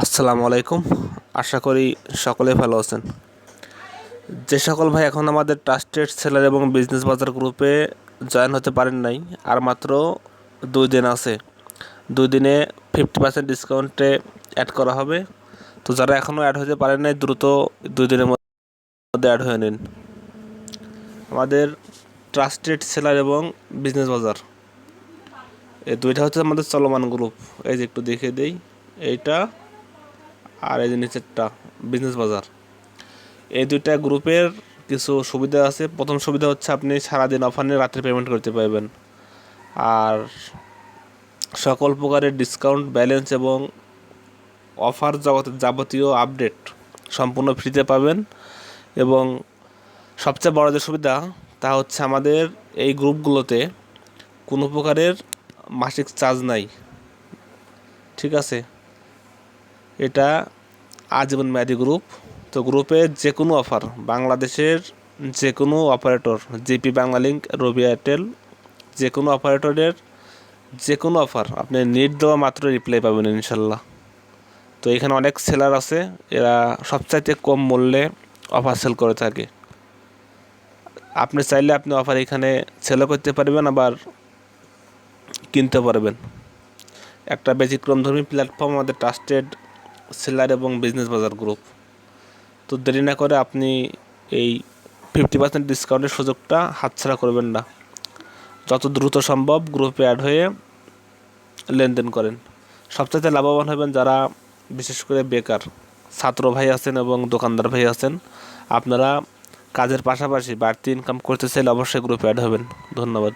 আসসালামু আলাইকুম। আশা করি সকলে ভালো আছেন। যে সকল ভাই এখন আমাদের ট্রাস্টেড সেলার এবং বিজনেস বাজার গ্রুপে জয়েন হতে পারেন নাই, আর মাত্র দুই দিন আছে। দুই দিনে ফিফটি পার্সেন্ট ডিসকাউন্টে অ্যাড করা হবে। তো যারা এখনও অ্যাড হতে পারেন নাই, দ্রুত দুই দিনের মধ্যে অ্যাড হয়ে নিন। আমাদের ট্রাস্টেড সেলার এবং বিজনেস বাজার এই দুইটা হচ্ছে আমাদের চলমান গ্রুপ এই যে একটু দেখে দেই। এইটা আর এই যে নিচেরটা বিজনেস বাজার। এই দুইটা গ্রুপের কিছু সুবিধা আছে। প্রথম সুবিধা হচ্ছে আপনি সারাদিন অফার নিয়ে রাত্রে পেমেন্ট করতে পারবেন। আর সকল প্রকারের ডিসকাউন্ট ব্যালেন্স এবং অফার জগৎ যাবতীয় আপডেট সম্পূর্ণ ফ্রিতে পাবেন। এবং সবচেয়ে বড় যে সুবিধা, তা হচ্ছে আমাদের এই গ্রুপগুলোতে কোনো প্রকারের মাসিক চার্জ নাই। ঠিক আছে? এটা আজীবন মেয়াদি গ্রুপ। তো গ্রুপে যে কোনো অফার বাংলাদেশের যে কোনো operator GP Banglalink Robi Airtel যে কোনো অপারেটরের যে কোনো অফার আপনি নেট দেওয়া মাত্র রিপ্লাই পাবেন ইনশাল্লাহ। তো এখানে অনেক সেলার আছে, এরা সবচাইতে কম মূল্যে অফার সেল করে থাকে। আপনি চাইলে আপনি অফার এখানে সেলও করতে পারবেন, আবার কিনতে পারবেন। একটা ব্যতিক্রমধর্মী প্ল্যাটফর্ম আমাদের ট্রাস্টেড সেলার এবং বিজনেস বাজার গ্রুপ তো দেরি না করে আপনি এই ফিফটি পার্সেন্ট ডিসকাউন্টের সুযোগটা হাতছাড়া করবেন না। যত দ্রুত সম্ভব গ্রুপে অ্যাড হয়ে লেনদেন করেন। সবচাইতে লাভবান হবেন যারা বিশেষ করে বেকার, ছাত্র ভাই আছেন এবং দোকানদার ভাই আছেন, আপনারা কাজের পাশাপাশি বাড়তি ইনকাম করতে চাইলে অবশ্যই গ্রুপে অ্যাড হবেন। ধন্যবাদ।